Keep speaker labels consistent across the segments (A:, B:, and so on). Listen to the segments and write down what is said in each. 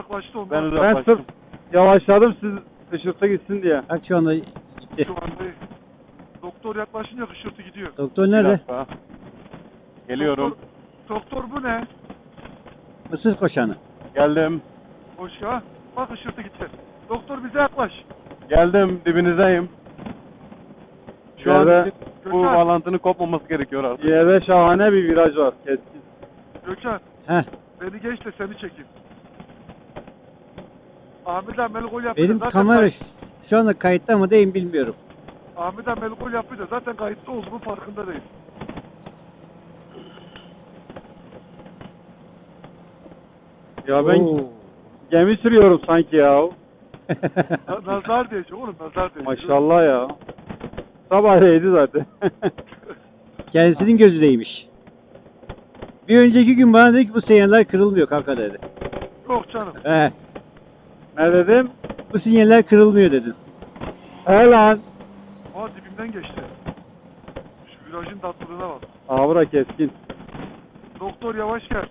A: uzaklaştı ondan.
B: Ben
C: Ben sırf yavaşladım siz hışırta gitsin diye.
D: Bak şu anda gitti.
A: Şu anda doktor yaklaşınca hışırtı gidiyor.
D: Doktor
B: Bir
D: nerede?
B: dakika. Geliyorum.
A: Doktor, doktor bu ne?
D: Mısır koşanı.
B: Geldim.
A: Hoş ya. Bak hışırtı gitti. Doktor bize yaklaş.
B: Geldim. Dibinizdeyim. Şu an bu
A: Gökhan.
B: bağlantının kopmaması gerekiyor artık.
C: Yerde şahane bir viraj var keskin.
A: Gökhan
D: Heh.
A: beni geç de seni çekeyim. Ahmet abi beni gol yapıyor.
D: Benim
A: Zaten
D: kamera şu, şu anda kayıtta mı değil bilmiyorum.
A: Ahmet abi beni gol yapıyor da zaten kayıtta olduğumun farkında değil.
C: Ya ben
D: Oo.
C: gemi sürüyorum sanki ya.
A: Na- nazar diyecek oğlum nazar diyecek.
C: Maşallah ya. Sabah yedi zaten.
D: Kendisinin gözü değmiş. Bir önceki gün bana dedi ki bu sinyaller kırılmıyor kanka dedi.
A: Yok canım.
D: He.
C: Ne dedim?
D: Bu sinyaller kırılmıyor dedin.
C: He lan.
A: Aa dibimden geçti. Şu virajın tatlılığına bak.
C: Avra keskin.
A: Doktor yavaş gel.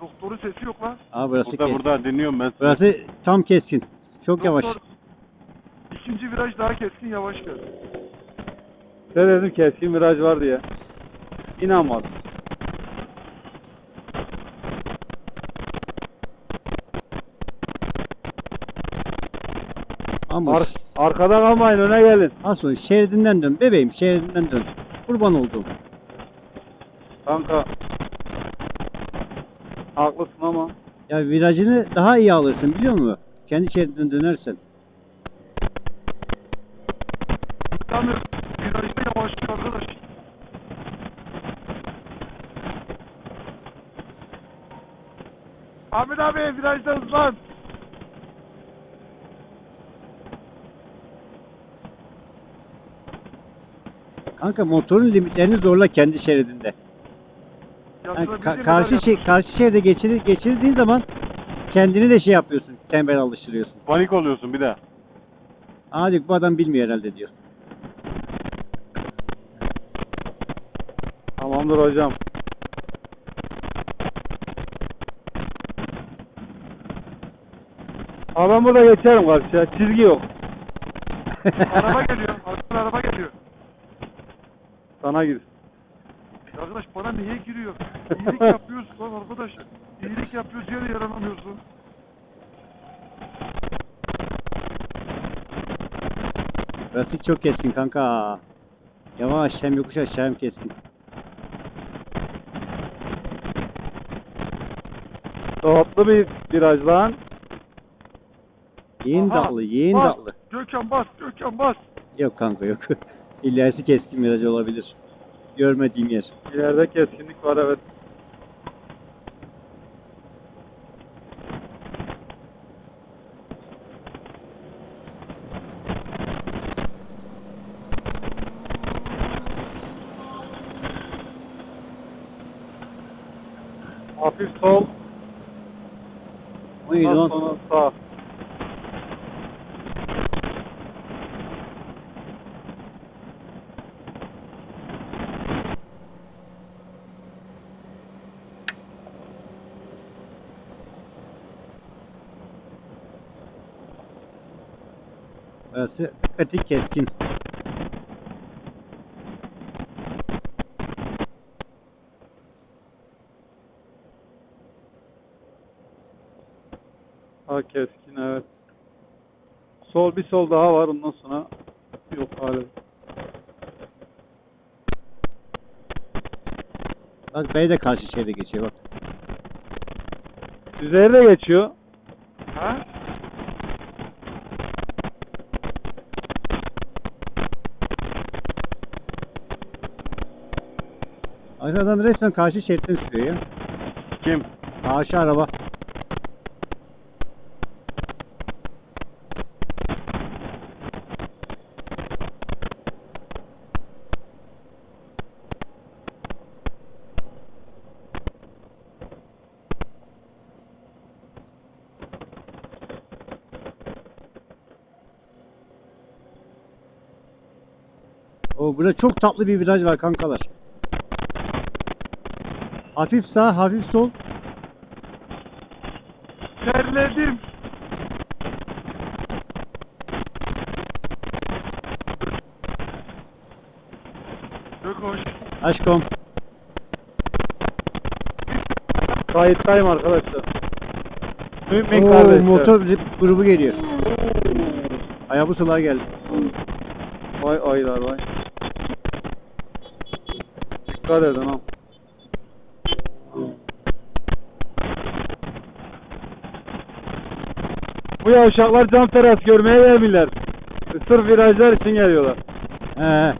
A: Doktorun sesi yok lan.
D: Aa burası
B: Burada
D: kes.
B: burada dinliyorum ben sizi.
D: Burası tam keskin. Çok yavaş.
A: Doktor, İkinci viraj daha keskin yavaş gel.
C: Ne dedim keskin viraj var diye. İnanmadım.
D: Ama
C: Ar arkada kalmayın öne gelin.
D: sonra şeridinden dön bebeğim şeridinden dön. Kurban olduğum.
C: Kanka. Haklısın ama.
D: Ya virajını daha iyi alırsın biliyor musun? Kendi şeridinden dönersen.
A: Yani virajda yavaş gel arkadaş. Ahmet abi virajda hızlan.
D: Kanka motorun limitlerini zorla kendi şeridinde. Yani ka- karşı şey karşı şeride geçirir geçirdiğin zaman kendini de şey yapıyorsun. Tembel alıştırıyorsun.
B: Panik oluyorsun bir de.
D: Aa diyor bu adam bilmiyor herhalde diyor.
C: Tamamdır hocam. Abi ben burada geçerim karşıya. Çizgi yok.
A: Araba geliyor. Arkadan araba geliyor.
C: Sana gir.
A: Arkadaş bana niye giriyor? İyilik yapıyoruz lan arkadaş. İyilik yapıyoruz yere yaranamıyorsun.
D: Lastik çok keskin kanka. Yavaş hem yokuş aşağı hem keskin.
C: Dolaplı bir viraj lan.
D: Yiğin
A: Aha,
D: datlı, yiğin
A: bas.
D: datlı.
A: Gökhan bas, Gökhan bas.
D: Yok kanka yok. İlerisi keskin viraj olabilir. Görmediğim yer.
C: İleride keskinlik var evet. Hafif sol, ondan sonra sağ.
D: Burası katik keskin.
C: Sağ keskin evet. Sol bir sol daha var ondan sonra yok hala.
D: Bak dayı da karşı şeride geçiyor bak.
C: Üzeri de geçiyor.
A: Ha?
D: Adam resmen karşı şeritten sürüyor ya.
B: Kim?
D: Şu araba. O burada çok tatlı bir viraj var kankalar. Hafif sağ, hafif sol.
A: Terledim. Çok hoş.
D: Aşkom.
C: Kayıttayım arkadaşlar. Mümin
D: Oo,
C: kardeşler.
D: motor grubu geliyor. Hayabusalar geldi.
C: Vay aylar vay. Dikkat edin ha. Bu yavşaklar cam teras görmeye gelmiyorlar. Sırf virajlar için geliyorlar.
D: He.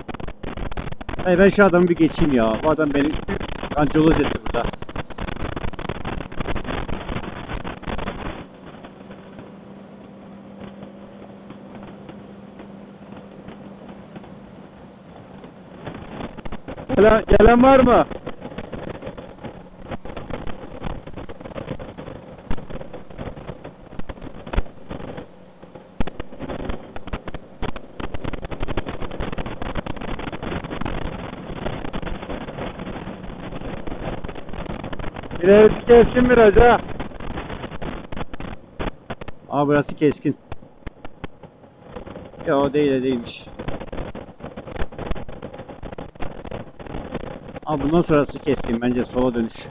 D: Hayır ben şu adamı bir geçeyim ya. Bu adam beni kancoloz etti burada.
C: Gelen, gelen var mı? İlerisi keskin viraj ha.
D: Aa burası keskin. Ya o değil de değilmiş. Aa bundan sonrası keskin bence sola dönüş.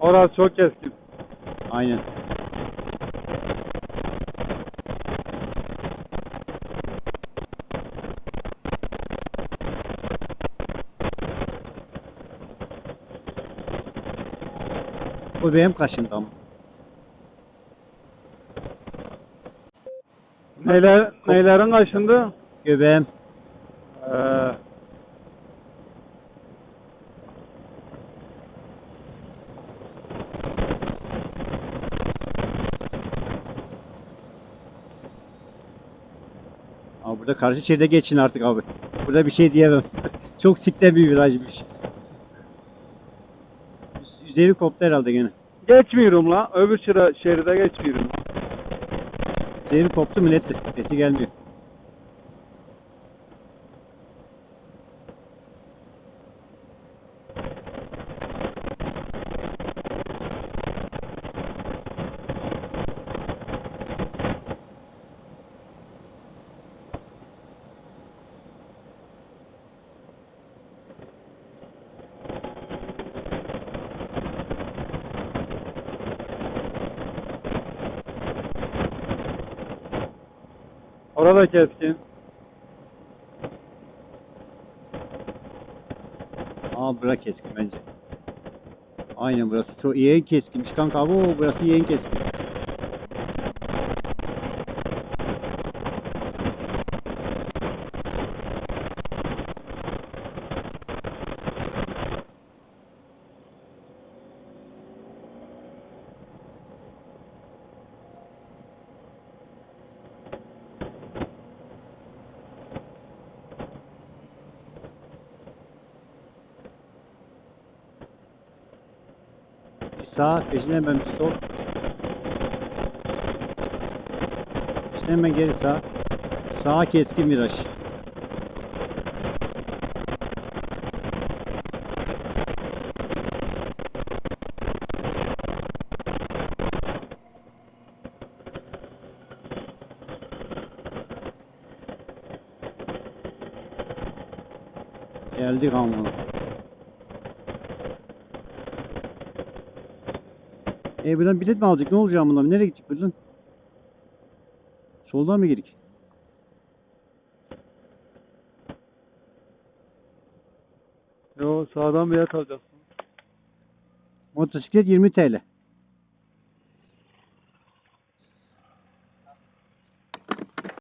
C: Orası çok keskin.
D: Aynen. Bu benim kaşımda ama.
C: Neyler, neylerin kaçındı?
D: Göbeğim.
C: Ee,
D: Abi burada karşı şeride geçin artık abi. Burada bir şey diyemem. Çok sikten bir virajmış. Üzeri koptu herhalde gene.
C: geçmiyorum la. Öbür sıra şeride geçmiyorum.
D: Üzeri koptu netti? Sesi gelmiyor.
C: Orada keskin.
D: Aa bura keskin bence. Aynen burası çok iyi keskinmiş kanka. Oo burası yeğen keskin. Bir sağ, peşinden hemen bir sol. Peşinden hemen geri sağ. Sağa keskin viraj. Geldik ama. E buradan bilet mi alacak? Ne olacak bundan? Nereye gidecek buradan? Soldan mı girik?
C: Yo sağdan bir yat alacaksın.
D: Motosiklet 20 TL.